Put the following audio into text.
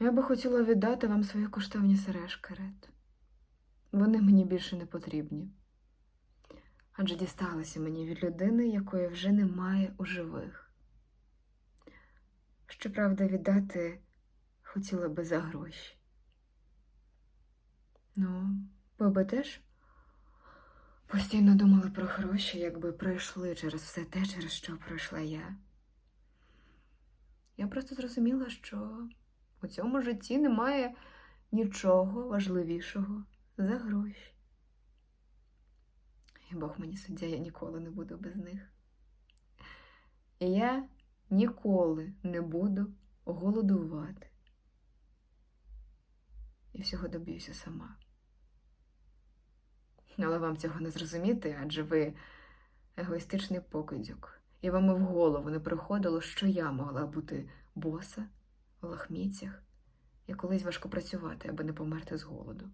Я би хотіла віддати вам свої коштовні сережки, Ред. Вони мені більше не потрібні. Адже дісталися мені від людини, якої вже немає у живих. Щоправда, віддати хотіла би за гроші. Ну, ви би теж постійно думали про гроші, якби пройшли через все те, через що пройшла я. Я просто зрозуміла, що у цьому житті немає нічого важливішого за гроші. І Бог мені суддя, я ніколи не буду без них. І я ніколи не буду голодувати. І всього доб'юся сама. Але вам цього не зрозуміти, адже ви егоїстичний покидьок, і вам і в голову не приходило, що я могла бути боса лахміцях і колись важко працювати, аби не померти з голоду.